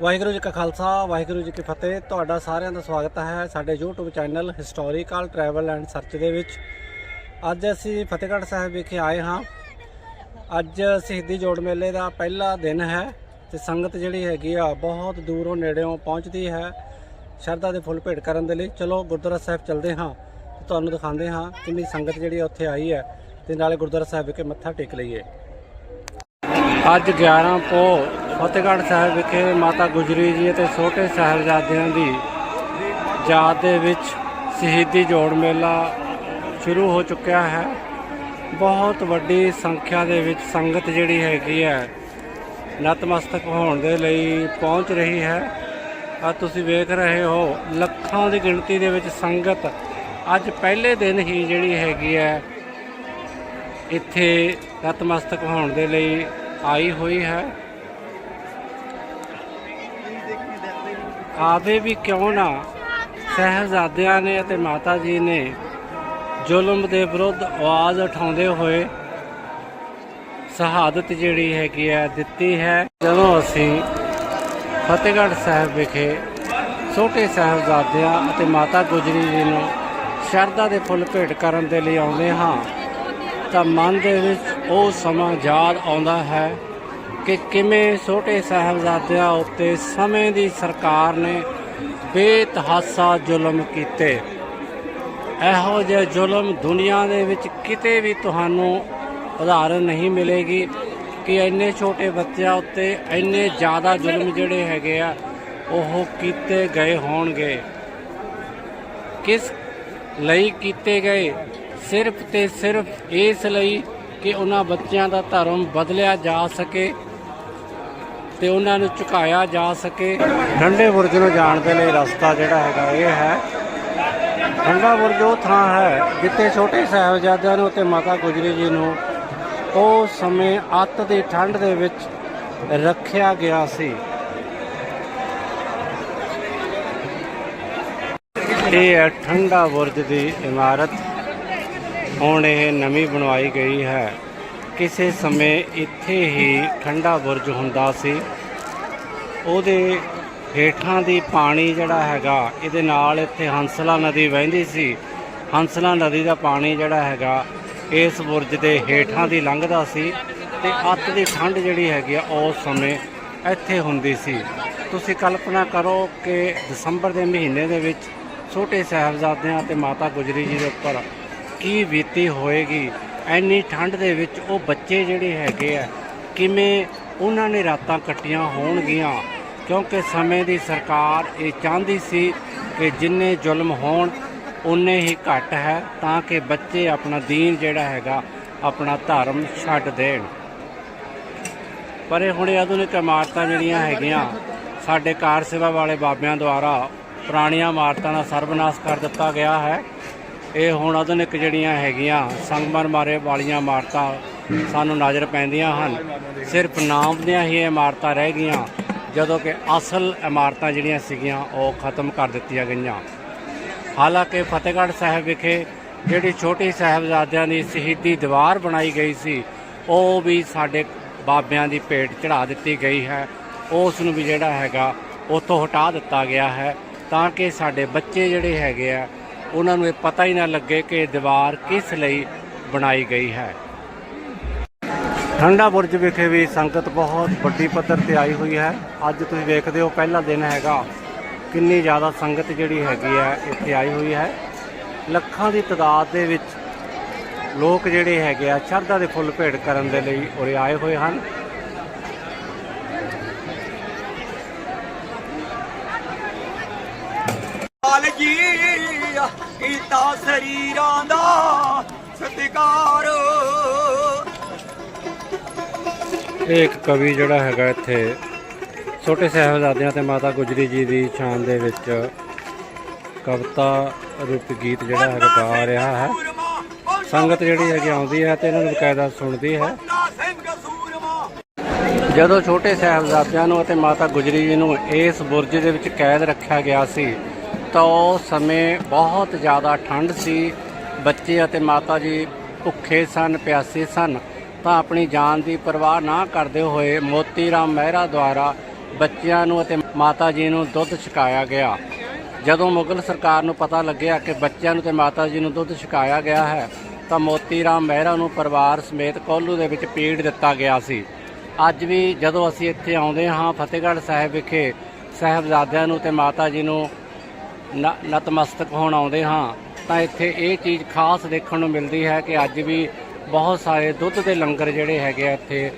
ਵਾਹਿਗੁਰੂ ਜੀ ਕਾ ਖਾਲਸਾ, ਵਾਹਿਗੁਰੂ ਜੀ ਕੀ ਫਤਿਹ। ਤੁਹਾਡਾ ਸਾਰਿਆਂ ਦਾ ਸਵਾਗਤ ਹੈ ਸਾਡੇ YouTube channel historical travel and search ਦੇ ਵਿੱਚ। ਅੱਜ ਅਸੀਂ ਫਤਿਹਗੜ੍ਹ ਸਾਹਿਬ ਵਿਖੇ ਆਏ ਹਾਂ। ਅੱਜ ਸ਼ਹੀਦੀ ਜੋੜ ਮੇਲੇ ਦਾ ਪਹਿਲਾ ਦਿਨ ਹੈ ਤੇ ਸੰਗਤ ਜਿਹੜੀ ਹੈਗੀ ਆ, ਬਹੁਤ ਦੂਰੋਂ ਨੇੜਿਓਂ ਪਹੁੰਚਦੀ ਹੈ। ਸ਼ਰਧਾ ਦੇ ਫੁੱਲ ਭੇਟ ਕਰਨ ਦੇ ਲਈ। ਚਲੋ, ਗੁਰਦੁਆਰਾ ਸਾਹਿਬ ਚਲਦੇ ਹਾਂ ਤੇ ਤੁਹਾਨੂੰ ਦਿਖਾਉਂਦੇ ਹਾਂ ਕਿੰਨੀ ਸੰਗਤ ਜਿਹੜੀ ਆ ਉੱਥੇ ਆਈ ਹੈ ਤੇ ਨਾਲੇ ਗੁਰਦੁਆਰਾ ਸਾਹਿਬ ਵਿਖੇ ਮੱਥਾ ਟੇਕ ਲਈਏ। ਅੱਜ 11 ਪੋ ਫਤਿਹਗੜ੍ਹ ਸਾਹਿਬ ਵਿਖੇ ਮਾਤਾ ਗੁਜਰੀ ਜੀ ਅਤੇ ਛੋਟੇ ਸਾਹਿਬਜ਼ਾਦਿਆਂ ਦੀ ਯਾਦ ਦੇ ਵਿੱਚ ਸ਼ਹੀਦੀ ਜੋੜ ਮੇਲਾ ਸ਼ੁਰੂ ਹੋ ਚੁੱਕਿਆ ਹੈ। ਬਹੁਤ ਵੱਡੀ ਸੰਖਿਆ ਦੇ ਵਿੱਚ ਸੰਗਤ ਜਿਹੜੀ ਹੈਗੀ ਹੈ, ਨਤਮਸਤਕ ਹੋਣ ਦੇ ਲਈ ਪਹੁੰਚ ਰਹੀ ਹੈ। ਆ ਤੁਸੀਂ ਵੇਖ ਰਹੇ ਹੋ, ਲੱਖਾਂ ਦੀ ਗਿਣਤੀ ਦੇ ਵਿੱਚ ਸੰਗਤ ਅੱਜ ਪਹਿਲੇ ਦਿਨ ਹੀ ਜਿਹੜੀ ਹੈਗੀ ਹੈ, ਇੱਥੇ ਨਤਮਸਤਕ ਹੋਣ ਦੇ ਲਈ ਆਈ ਹੋਈ ਹੈ। ਆਵੇ ਵੀ ਕਿਉਂ ਨਾ? ਸਹਿਬਜ਼ਾਦਿਆਂ ਨੇ ਅਤੇ ਮਾਤਾ ਜੀ ਨੇ ਜ਼ੁਲਮ ਦੇ ਵਿਰੁੱਧ ਆਵਾਜ਼ ਉਠਾਉਂਦੇ ਹੋਏ ਸ਼ਹਾਦਤ ਜਿਹੜੀ ਹੈਗੀ ਹੈ ਦਿੱਤੀ ਹੈ। ਜਦੋਂ ਅਸੀਂ ਫਤਿਹਗੜ੍ਹ ਸਾਹਿਬ ਵਿਖੇ ਛੋਟੇ ਸਾਹਿਬਜ਼ਾਦਿਆਂ ਅਤੇ ਮਾਤਾ ਗੁਜਰੀ ਜੀ ਨੂੰ ਸ਼ਰਧਾ ਦੇ ਫੁੱਲ ਭੇਟ ਕਰਨ ਦੇ ਲਈ ਆਉਂਦੇ ਹਾਂ, ਤਾਂ ਮਨ ਦੇ ਵਿੱਚ ਉਹ ਸਮਾਂ ਯਾਦ ਆਉਂਦਾ ਹੈ ਕਿ ਕਿਵੇਂ ਛੋਟੇ ਸਾਹਿਬਜ਼ਾਦਿਆਂ ਉੱਤੇ ਸਮੇਂ ਦੀ ਸਰਕਾਰ ਨੇ ਬੇਤਹਾਸਾ ਜ਼ੁਲਮ ਕੀਤੇ? ਇਹੋ ਜਿਹੇ ਜ਼ੁਲਮ ਦੁਨੀਆ ਦੇ ਵਿੱਚ ਕਿਤੇ ਵੀ ਤੁਹਾਨੂੰ ਉਦਾਹਰਨ ਨਹੀਂ ਮਿਲੇਗੀ ਕਿ ਇੰਨੇ ਛੋਟੇ ਬੱਚਿਆਂ ਉੱਤੇ ਇੰਨੇ ਜ਼ਿਆਦਾ ਜ਼ੁਲਮ ਜਿਹੜੇ ਹੈਗੇ ਆ, ਉਹ ਕੀਤੇ ਗਏ ਹੋਣਗੇ। ਕਿਸ ਲਈ ਕੀਤੇ ਗਏ? ਸਿਰਫ ਤੇ ਸਿਰਫ ਇਸ ਲਈ ਕਿ ਉਹਨਾਂ ਬੱਚਿਆਂ ਦਾ ਧਰਮ ਬਦਲਿਆ ਜਾ ਸਕੇ ਤੇ ਉਹਨਾਂ ਨੂੰ ਝੁਕਾਇਆ ਜਾ ਸਕੇ। ਠੰਡੇ ਬੁਰਜ ਨੂੰ ਜਾਣ ਦੇ ਲਈ ਰਸਤਾ ਜਿਹੜਾ ਹੈਗਾ ਇਹ ਹੈ। ਠੰਡਾ ਬੁਰਜ ਉਹ ਥਾਂ ਹੈ ਜਿੱਥੇ ਛੋਟੇ ਸਾਹਿਬਜ਼ਾਦਿਆਂ ਨੂੰ ਤੇ ਮਾਤਾ ਗੁਜਰੀ ਜੀ ਨੂੰ ਉਹ ਸਮੇਂ ਅੱਤ ਦੀ ਠੰਡ ਦੇ ਵਿੱਚ ਰੱਖਿਆ ਗਿਆ ਸੀ। ਇਹ ਹੈ ਠੰਡਾ ਬੁਰਜ ਦੀ ਇਮਾਰਤ। ਹੁਣ ਇਹ ਨਵੀਂ ਬਣਵਾਈ ਗਈ ਹੈ। ਕਿਸੇ ਸਮੇਂ ਇੱਥੇ ਹੀ ਠੰਡਾ ਬੁਰਜ ਹੁੰਦਾ ਸੀ। ਉਹਦੇ ਹੇਠਾਂ ਦੀ ਪਾਣੀ ਜਿਹੜਾ ਹੈਗਾ, ਇਹਦੇ ਨਾਲ ਇੱਥੇ ਹੰਸਲਾ ਨਦੀ ਵਹਿੰਦੀ ਸੀ। ਹੰਸਲਾ ਨਦੀ ਦਾ ਪਾਣੀ ਜਿਹੜਾ ਹੈਗਾ, ਇਸ ਬੁਰਜ ਦੇ ਹੇਠਾਂ ਦੀ ਲੰਘਦਾ ਸੀ ਤੇ ਅੱਤ ਦੀ ਠੰਡ ਜਿਹੜੀ ਹੈਗੀ ਆ, ਉਸ ਸਮੇਂ ਇੱਥੇ ਹੁੰਦੀ ਸੀ। ਤੁਸੀਂ ਕਲਪਨਾ ਕਰੋ ਕਿ ਦਸੰਬਰ ਦੇ ਮਹੀਨੇ ਦੇ ਵਿੱਚ ਛੋਟੇ ਸਾਹਿਬਜ਼ਾਦਿਆਂ ਤੇ ਮਾਤਾ ਗੁਜਰੀ ਜੀ ਦੇ ਉੱਪਰ ਕੀ ਬੀਤੀ ਹੋਏਗੀ। ਐਨੀ ਠੰਡ ਦੇ ਵਿੱਚ ਉਹ ਬੱਚੇ ਜਿਹੜੇ ਹੈਗੇ ਆ, ਕਿਵੇਂ ਉਹਨਾਂ ਨੇ ਰਾਤਾਂ ਕੱਟੀਆਂ ਹੋਣਗੀਆਂ? ਕਿਉਂਕਿ ਸਮੇਂ ਦੀ ਸਰਕਾਰ ਇਹ ਚਾਹੁੰਦੀ ਸੀ ਕਿ ਜਿੰਨੇ ਜ਼ੁਲਮ ਹੋਣ, ਉਨੇ ਹੀ ਘੱਟ ਹੈ, ਤਾਂ ਕਿ ਬੱਚੇ ਆਪਣਾ ਦੀਨ ਜਿਹੜਾ ਹੈਗਾ, ਆਪਣਾ ਧਰਮ ਛੱਡ ਦੇਣ। ਪਰ ਇਹ ਹੁਣੇ ਆਧੁਨਿਕ ਇਮਾਰਤਾਂ ਜਿਹੜੀਆਂ ਹੈਗੀਆਂ, ਸਾਡੇ ਕਾਰ ਸੇਵਾ ਵਾਲੇ ਬਾਬਿਆਂ ਦੁਆਰਾ ਪੁਰਾਣੀਆਂ ਇਮਾਰਤਾਂ ਦਾ ਸਰਬਨਾਸ਼ ਕਰ ਦਿੱਤਾ ਗਿਆ ਹੈ। ਇਹ ਹੁਣ ਆਧੁਨਿਕ ਜਿਹੜੀਆਂ ਹੈਗੀਆਂ ਸੰਗਮਰ ਮਾਰੇ ਵਾਲੀਆਂ ਇਮਾਰਤਾਂ ਸਾਨੂੰ ਨਜ਼ਰ ਪੈਂਦੀਆਂ ਹਨ। ਸਿਰਫ ਨਾਮ ਦੀਆਂ ਹੀ ਇਮਾਰਤਾਂ ਰਹਿ ਗਈਆਂ, ਜਦੋਂ ਕਿ ਅਸਲ ਇਮਾਰਤਾਂ ਜਿਹੜੀਆਂ ਸੀਗੀਆਂ, ਉਹ ਖਤਮ ਕਰ ਦਿੱਤੀਆਂ ਗਈਆਂ। ਹਾਲਾਂਕਿ ਫਤਿਹਗੜ੍ਹ ਸਾਹਿਬ ਵਿਖੇ ਜਿਹੜੀ ਛੋਟੀ ਸਾਹਿਬਜ਼ਾਦਿਆਂ ਦੀ ਸ਼ਹੀਦੀ ਦੀਵਾਰ ਬਣਾਈ ਗਈ ਸੀ, ਉਹ ਵੀ ਸਾਡੇ ਬਾਬਿਆਂ ਦੀ ਭੇਟ ਚੜਾ ਦਿੱਤੀ ਗਈ ਹੈ। ਉਸ ਨੂੰ ਵੀ ਜਿਹੜਾ ਹੈਗਾ, ਉੱਥੋਂ ਹਟਾ ਦਿੱਤਾ ਗਿਆ ਹੈ, ਤਾਂ ਕਿ ਸਾਡੇ ਬੱਚੇ ਜਿਹੜੇ ਹੈਗੇ ਆ ਉਹਨਾਂ ਨੂੰ ਇਹ ਪਤਾ ਹੀ ਨਾ ਲੱਗੇ ਕਿ ਦੀਵਾਰ ਕਿਸ ਲਈ ਬਣਾਈ ਗਈ ਹੈ। ਠੰਡਾ ਬੁਰਜ ਵਿਖੇ ਵੀ ਸੰਗਤ ਬਹੁਤ ਵੱਡੀ ਪੱਧਰ ਤੇ ਆਈ ਹੋਈ ਹੈ। ਅੱਜ ਤੁਸੀਂ ਵੇਖਦੇ ਹੋ, ਪਹਿਲਾ ਦਿਨ ਹੈਗਾ। ਕਿੰਨੀ ਜ਼ਿਆਦਾ ਸੰਗਤ ਜਿਹੜੀ ਹੈਗੀ ਹੈ, ਇੱਥੇ ਆਈ ਹੋਈ ਹੈ। ਲੱਖਾਂ ਦੀ ਤਾਦਾਦ ਦੇ ਵਿੱਚ ਲੋਕ ਜਿਹੜੇ ਹੈਗੇ ਆ, ਸ਼ਰਧਾ ਦੇ ਫੁੱਲ ਭੇਟ ਕਰਨ ਦੇ ਲਈ ਉਰੇ ਆਏ ਹੋਏ ਹਨ ਲਾਲ ਜੀ ਕੀਤਾ ਸਰੀਰਾਂ ਦਾ ਸਤਿਕਾਰ। ਇਹ ਇੱਕ ਕਵੀ ਜਿਹੜਾ ਹੈਗਾ ਇੱਥੇ ਛੋਟੇ ਸਾਹਿਬਜ਼ਾਦਿਆਂ ਤੇ ਮਾਤਾ ਗੁਜਰੀ ਜੀ ਦੀ ਸ਼ਾਨ ਦੇ ਵਿੱਚ ਕਵਿਤਾ ਰੂਪ ਗੀਤ ਜਿਹੜਾ ਹੈਗਾ ਗਾ ਰਿਹਾ ਹੈ। ਸੰਗਤ ਜਿਹੜੀ ਹੈਗੀ ਆਉਂਦੀ ਹੈ ਤੇ ਇਹਨਾਂ ਨੂੰ ਬਕਾਇਦਾ ਸੁਣਦੀ ਹੈ। ਜਦੋਂ ਛੋਟੇ ਸਾਹਿਬਜ਼ਾਦਿਆਂ ਨੂੰ ਅਤੇ ਮਾਤਾ ਗੁਜਰੀ ਜੀ ਨੂੰ ਇਸ ਬੁਰਜ ਦੇ ਵਿੱਚ ਕੈਦ ਰੱਖਿਆ ਗਿਆ ਸੀ ਤਾਂ ਉਹ ਸਮੇਂ ਬਹੁਤ ਜ਼ਿਆਦਾ ਠੰਡ ਸੀ। ਬੱਚੇ ਅਤੇ ਮਾਤਾ ਜੀ ਭੁੱਖੇ ਸਨ, ਪਿਆਸੇ ਸਨ। ਤਾਂ ਆਪਣੀ ਜਾਨ ਦੀ ਪਰਵਾਹ ਨਾ ਕਰਦੇ ਹੋਏ ਮੋਤੀ ਰਾਮ ਮਹਿਰਾ ਦੁਆਰਾ ਬੱਚਿਆਂ ਨੂੰ ਅਤੇ ਮਾਤਾ ਜੀ ਨੂੰ ਦੁੱਧ ਛਕਾਇਆ ਗਿਆ। ਜਦੋਂ ਮੁਗਲ ਸਰਕਾਰ ਨੂੰ ਪਤਾ ਲੱਗਿਆ ਕਿ ਬੱਚਿਆਂ ਨੂੰ ਤੇ ਮਾਤਾ ਜੀ ਨੂੰ ਦੁੱਧ ਛਕਾਇਆ ਗਿਆ ਹੈ, ਤਾਂ ਮੋਤੀ ਰਾਮ ਮਹਿਰਾ ਨੂੰ ਪਰਿਵਾਰ ਸਮੇਤ ਕੋਹਲੂ ਦੇ ਵਿੱਚ ਪੀੜ ਦਿੱਤਾ ਗਿਆ ਸੀ। ਅੱਜ ਵੀ ਜਦੋਂ ਅਸੀਂ ਇੱਥੇ ਆਉਂਦੇ ਹਾਂ ਫਤਿਹਗੜ੍ਹ ਸਾਹਿਬ ਵਿਖੇ, ਸਾਹਿਬਜ਼ਾਦਿਆਂ ਨੂੰ ਤੇ ਮਾਤਾ ਜੀ ਨੂੰ ਨਤਮਸਤਕ ਹੋਣ ਆਉਂਦੇ ਹਾਂ। ਤਾਂ ਇੱਥੇ ਇਹ ਚੀਜ਼ ਖਾਸ ਦੇਖਣ ਨੂੰ ਮਿਲਦੀ ਹੈ ਕਿ ਅੱਜ ਵੀ ਬਹੁਤ ਸਾਰੇ ਦੁੱਧ ਦੇ ਲੰਗਰ ਜਿਹੜੇ ਹੈਗੇ ਆ ਇੱਥੇ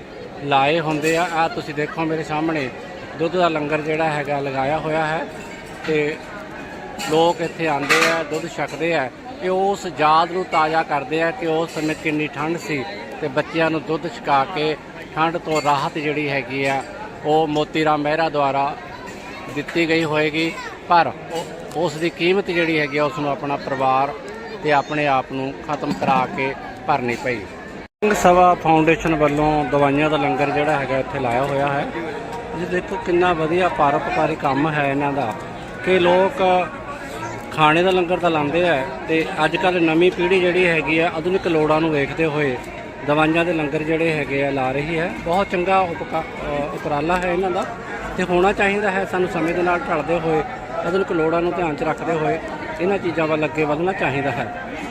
ਲਾਏ ਹੁੰਦੇ ਆ। ਆ ਤੁਸੀਂ ਦੇਖੋ ਮੇਰੇ ਸਾਹਮਣੇ, ਦੁੱਧ ਦਾ ਲੰਗਰ ਜਿਹੜਾ ਹੈਗਾ ਲਗਾਇਆ ਹੋਇਆ ਹੈ ਤੇ ਲੋਕ ਇੱਥੇ ਆਉਂਦੇ ਆ, ਦੁੱਧ ਛਕਦੇ ਆ ਇਹ ਉਸ ਯਾਦ ਨੂੰ ਤਾਜ਼ਾ ਕਰਦੇ ਆ ਕਿ ਉਸ ਸਮੇਂ ਕਿੰਨੀ ਠੰਡ ਸੀ ਤੇ ਬੱਚਿਆਂ ਨੂੰ ਦੁੱਧ ਛਕਾ ਕੇ ਠੰਡ ਤੋਂ ਰਾਹਤ ਜਿਹੜੀ ਹੈਗੀ ਆ, ਉਹ ਮੋਤੀ ਰਾਮ ਮਹਿਰਾ ਦੁਆਰਾ ਦਿੱਤੀ ਗਈ ਹੋਏਗੀ। ਪਰ ਉਸ ਦੀ ਕੀਮਤ ਜਿਹੜੀ ਹੈਗੀ ਆ ਉਸ ਨੂੰ ਆਪਣਾ ਪਰਿਵਾਰ ਤੇ ਆਪਣੇ ਆਪ ਨੂੰ ਖਤਮ ਕਰਾ ਕੇ ਭਰਨੀ ਪਈ। ਸਿੰਘ ਸਭਾ ਫਾਊਂਡੇਸ਼ਨ ਵੱਲੋਂ ਦਵਾਈਆਂ ਦਾ ਲੰਗਰ ਜਿਹੜਾ ਹੈਗਾ ਇੱਥੇ ਲਾਇਆ ਹੋਇਆ ਹੈ। ਜੀ ਦੇਖੋ ਕਿੰਨਾ ਵਧੀਆ ਪਰਉਪਕਾਰੀ ਕੰਮ ਹੈ ਇਹਨਾਂ ਦਾ ਕਿ ਲੋਕ ਖਾਣੇ ਦਾ ਲੰਗਰ ਤਾਂ ਲਾਉਂਦੇ ਆ ਤੇ ਅੱਜ ਕੱਲ ਨਵੀਂ ਪੀੜ੍ਹੀ ਜਿਹੜੀ ਹੈਗੀ ਆ, ਆਧੁਨਿਕ ਲੋੜਾਂ ਨੂੰ ਵੇਖਦੇ ਹੋਏ ਦਵਾਈਆਂ ਦੇ ਲੰਗਰ ਜਿਹੜੇ ਹੈਗੇ ਆ, ਲਾ ਰਹੀ ਹੈ। ਬਹੁਤ ਚੰਗਾ ਉਪਕਾ- ਉਪਰਾਲਾ ਹੈ ਇਹਨਾਂ ਦਾ ਤੇ ਹੋਣਾ ਚਾਹੀਦਾ ਹੈ, ਸਾਨੂੰ ਸਮੇਂ ਦੇ ਨਾਲ ਢਲਦੇ ਹੋਏ ਆਧੁਨਿਕ ਲੋੜਾਂ ਨੂੰ ਧਿਆਨ 'ਚ ਰੱਖਦੇ ਹੋਏ ਇਹਨਾਂ ਚੀਜ਼ਾਂ ਵੱਲ ਅੱਗੇ ਵਧਣਾ ਚਾਹੀਦਾ ਹੈ।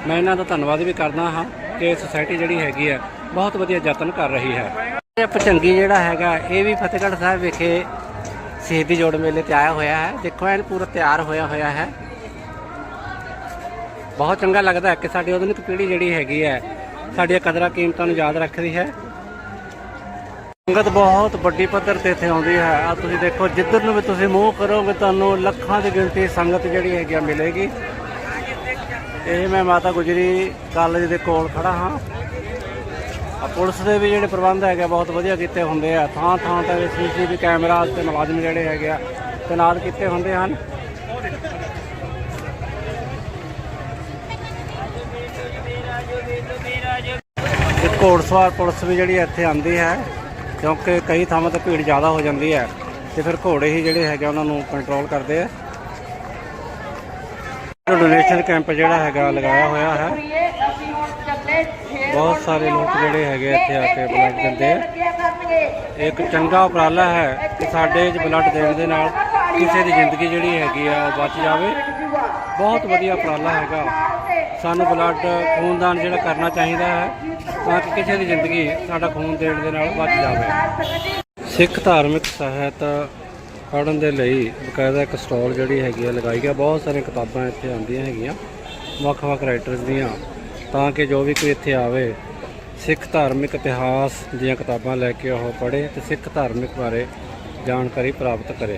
ਮੈਂ ਇਹਨਾਂ ਦਾ ਧੰਨਵਾਦ ਵੀ ਕਰਦਾ ਹਾਂ ਕਿ ਸੁਸਾਇਟੀ ਜਿਹੜੀ ਹੈਗੀ ਹੈ, ਬਹੁਤ ਵਧੀਆ ਯਤਨ ਕਰ ਰਹੀ ਹੈ। ਇਹ ਪਚੰਗੀ ਜਿਹੜਾ ਹੈਗਾ, ਇਹ ਵੀ ਫਤਿਹਗੜ੍ਹ ਸਾਹਿਬ ਵਿਖੇ ਸ਼ਹੀਦੀ ਜੋੜ ਮੇਲੇ ਤੇ ਆਇਆ ਹੋਇਆ ਹੈ। ਦੇਖੋ, ਐਨ ਪੂਰਾ ਤਿਆਰ ਹੋਇਆ ਹੋਇਆ ਹੈ। ਬਹੁਤ ਚੰਗਾ ਲੱਗਦਾ ਹੈ ਕਿ ਸਾਡੀ ਆਧੁਨਿਕ ਪੀੜ੍ਹੀ ਜਿਹੜੀ ਹੈਗੀ ਹੈ, ਸਾਡੀਆਂ ਕਦਰਾਂ ਕੀਮਤਾਂ ਨੂੰ ਯਾਦ ਰੱਖਦੀ ਹੈ। ਸੰਗਤ ਬਹੁਤ ਵੱਡੀ ਪੱਧਰ ਤੇ ਇੱਥੇ ਆਉਂਦੀ ਹੈ। ਆ ਤੁਸੀਂ ਦੇਖੋ ਜਿੱਧਰ ਨੂੰ ਵੀ ਤੁਸੀਂ ਮੂੰਹ ਕਰੋਗੇ ਤੁਹਾਨੂੰ ਲੱਖਾਂ ਦੀ ਗਿਣਤੀ ਸੰਗਤ ਜਿਹੜੀ ਹੈਗੀ ਆ ਮਿਲੇਗੀ। ਇਹ ਮੈਂ ਮਾਤਾ ਗੁਜਰੀ ਕਾਲਜ ਦੇ ਕੋਲ ਖੜਾ ਹਾਂ। ਆ ਪੁਲਿਸ ਦੇ ਵੀ ਜਿਹੜੇ ਪ੍ਰਬੰਧ ਹੈਗੇ ਆ, ਬਹੁਤ ਵਧੀਆ ਕੀਤੇ ਹੁੰਦੇ ਆ। ਥਾਂ ਥਾਂ ਤੇ ਸੀਸੀਟੀਵੀ ਕੈਮਰਾ ਤੇ ਮੁਲਾਜ਼ਮ ਜਿਹੜੇ ਹੈਗੇ ਆ ਤੈਨਾਤ ਕੀਤੇ ਹੁੰਦੇ ਹਨ। ਤੇ ਘੋੜਸਵਾਰ ਪੁਲਿਸ ਵੀ ਜਿਹੜੀ ਇੱਥੇ ਆਂਦੀ ਹੈ। ਕਿਉਂਕਿ ਕਈ ਥਾਵਾਂ ਤੇ ਭੀੜ ਜ਼ਿਆਦਾ ਹੋ ਜਾਂਦੀ ਹੈ ਤੇ ਫਿਰ ਘੋੜੇ ਹੀ ਜਿਹੜੇ ਹੈਗੇ ਉਹਨਾਂ ਨੂੰ ਕੰਟਰੋਲ ਕਰਦੇ ਆ। ਡੋਨੇਸ਼ਨ ਕੈਂਪ ਜਿਹੜਾ ਹੈਗਾ ਲਗਾਇਆ ਹੋਇਆ ਹੈ। ਬਹੁਤ ਸਾਰੇ ਲੋਕ ਜਿਹੜੇ ਹੈਗੇ ਇੱਥੇ ਆ ਕੇ ਬਲੱਡ ਦਿੰਦੇ ਆ। ਇੱਕ ਚੰਗਾ ਉਪਰਾਲਾ ਹੈ ਕਿ ਸਾਡੇ ਬਲੱਡ ਦੇਣ ਦੇ ਨਾਲ ਕਿਸੇ ਦੀ ਜ਼ਿੰਦਗੀ ਜਿਹੜੀ ਹੈਗੀ ਆ ਉਹ ਬਚ ਜਾਵੇ। ਬਹੁਤ ਵਧੀਆ ਉਪਰਾਲਾ ਹੈਗਾ। ਸਾਨੂੰ ਬਲੱਡ ਖੂਨਦਾਨ ਜਿਹੜਾ ਕਰਨਾ ਚਾਹੀਦਾ ਹੈ। ਤਾਂ ਕਿ ਕਿਸੇ ਦੀ ਜ਼ਿੰਦਗੀ ਸਾਡਾ ਖੂਨ ਦੇਣ ਦੇ ਨਾਲ ਬਚ ਜਾਵੇ। ਸਿੱਖ ਧਾਰਮਿਕ ਸਹਾਇਤਾ ਪੜ੍ਹਨ ਦੇ ਲਈ ਬਕਾਇਦਾ ਇੱਕ ਸਟਾਲ ਜਿਹੜੀ ਹੈਗੀ ਆ, ਲਗਾਈ ਗਿਆ। ਬਹੁਤ ਸਾਰੀਆਂ ਕਿਤਾਬਾਂ ਇੱਥੇ ਆਉਂਦੀਆਂ ਹੈਗੀਆਂ, ਵੱਖ-ਵੱਖ ਰਾਈਟਰਸ ਦੀਆਂ। ਤਾਂ ਕਿ ਜੋ ਵੀ ਕੋਈ ਇੱਥੇ ਆਵੇ, ਸਿੱਖ ਧਾਰਮਿਕ ਇਤਿਹਾਸ ਦੀਆਂ ਕਿਤਾਬਾਂ ਲੈ ਕੇ ਉਹ ਪੜ੍ਹੇ ਤੇ ਸਿੱਖ ਧਾਰਮਿਕ ਬਾਰੇ ਜਾਣਕਾਰੀ ਪ੍ਰਾਪਤ ਕਰੇ।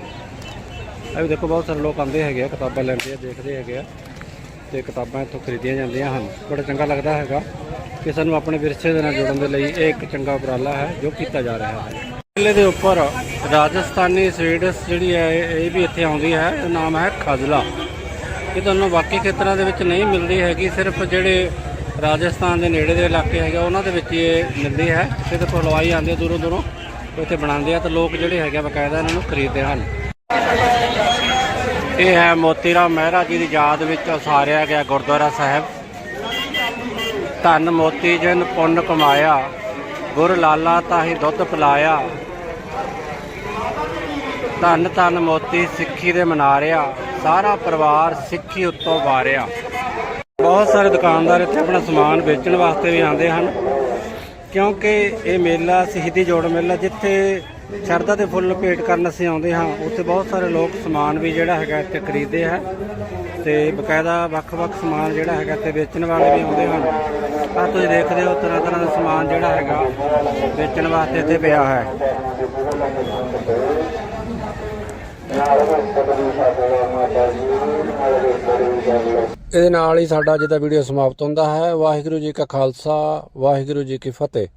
ਇਹ ਵੀ ਦੇਖੋ, ਬਹੁਤ ਸਾਰੇ ਲੋਕ ਆਉਂਦੇ ਹੈਗੇ ਆ, ਕਿਤਾਬਾਂ ਲੈਂਦੇ ਆ, ਦੇਖਦੇ ਹੈਗੇ ਆ ਤੇ ਕਿਤਾਬਾਂ ਇੱਥੋਂ ਖਰੀਦੀਆਂ ਜਾਂਦੀਆਂ ਹਨ। ਬੜਾ ਚੰਗਾ ਲੱਗਦਾ ਹੈਗਾ। ਕਿ ਸਾਨੂੰ ਆਪਣੇ ਵਿਰਸੇ ਦੇ ਨਾਲ ਜੁੜਨ ਦੇ ਲਈ ਇਹ ਇੱਕ ਚੰਗਾ ਉਪਰਾਲਾ ਹੈ ਜੋ ਕੀਤਾ ਜਾ ਰਿਹਾ ਹੈ। ਜ਼ਿਲ੍ਹੇ ਦੇ ਉੱਪਰ ਰਾਜਸਥਾਨੀ ਸਵੀਟਸ ਜਿਹੜੀ ਹੈ, ਇਹ ਵੀ ਇੱਥੇ ਆਉਂਦੀ ਹੈ ਇਹ ਨਾਮ ਹੈ ਖਜਲਾ। ਇਹ ਤੁਹਾਨੂੰ ਬਾਕੀ ਖੇਤਰਾਂ ਦੇ ਵਿੱਚ ਨਹੀਂ ਮਿਲਦੀ ਹੈਗੀ, ਸਿਰਫ ਜਿਹੜੇ ਰਾਜਸਥਾਨ ਦੇ ਨੇੜੇ ਦੇ ਇਲਾਕੇ ਹੈਗੇ, ਉਹਨਾਂ ਦੇ ਵਿੱਚ ਹੀ ਇਹ ਮਿਲਦੀ ਹੈ। ਇੱਥੇ ਦੇਖੋ ਹਲਵਾਈ ਆਉਂਦੇ ਆ ਦੂਰੋਂ ਦੂਰੋਂ, ਇੱਥੇ ਬਣਾਉਂਦੇ ਆ ਤੇ ਲੋਕ ਜਿਹੜੇ ਹੈਗੇ ਆ ਬਕਾਇਦਾ ਇਹਨਾਂ ਨੂੰ ਖਰੀਦਦੇ ਹਨ। ਇਹ ਹੈ ਮੋਤੀ ਰਾਮ ਮਹਿਰਾ ਜੀ ਦੀ ਯਾਦ ਵਿੱਚ ਉਸਾਰਿਆ ਗਿਆ ਗੁਰਦੁਆਰਾ ਸਾਹਿਬ। ਧੰਨ ਮੋਤੀ ਜਨ ਪੁੰਨ ਕਮਾਇਆ, ਗੁਰ ਲਾਲਾ ਤਾਹੀ ਦੁੱਧ ਪਿਲਾਇਆ। ਧੰਨ ਧੰਨ ਮੋਤੀ ਸਿੱਖੀ ਦੇ ਮਨਾਰਿਆ, ਸਾਰਾ ਪਰਿਵਾਰ ਸਿੱਖੀ ਉੱਤੋਂ ਵਾਰਿਆ। ਬਹੁਤ ਸਾਰੇ ਦੁਕਾਨਦਾਰ ਇੱਥੇ ਆਪਣਾ ਸਮਾਨ ਵੇਚਣ ਵਾਸਤੇ ਵੀ ਆਉਂਦੇ ਹਨ, ਕਿਉਂਕਿ ਇਹ ਮੇਲਾ, ਸ਼ਹੀਦੀ ਜੋੜ ਮੇਲਾ, ਜਿੱਥੇ ਸ਼ਰਧਾ ਦੇ ਫੁੱਲ ਭੇਟ ਕਰਨ ਅਸੀਂ ਆਉਂਦੇ ਹਾਂ, ਉੱਥੇ ਬਹੁਤ ਸਾਰੇ ਲੋਕ ਸਮਾਨ ਵੀ ਜਿਹੜਾ ਹੈਗਾ ਇੱਥੇ ਖਰੀਦਦੇ ਹੈ। ਤੇ ਬਕਾਇਦਾ ਵੱਖ-ਵੱਖ ਸਮਾਨ ਜਿਹੜਾ ਹੈਗਾ ਇੱਥੇ ਵੇਚਣ ਵਾਲੇ ਵੀ ਆਉਂਦੇ ਹਨ। ਆ ਤੁਸੀਂ ਦੇਖਦੇ ਹੋ ਤਰ੍ਹਾਂ ਤਰ੍ਹਾਂ ਦਾ ਸਮਾਨ ਜਿਹੜਾ ਹੈਗਾ ਵੇਚਣ ਵਾਸਤੇ ਇੱਥੇ ਪਿਆ ਹੈ। ਇਹਦੇ ਨਾਲ ਹੀ ਸਾਡਾ ਅੱਜ ਦਾ ਵੀਡੀਓ ਸਮਾਪਤ ਹੁੰਦਾ ਹੈ। ਵਾਹਿਗੁਰੂ ਜੀ ਕਾ ਖਾਲਸਾ, ਵਾਹਿਗੁਰੂ ਜੀ ਕੀ ਫਤਿਹ।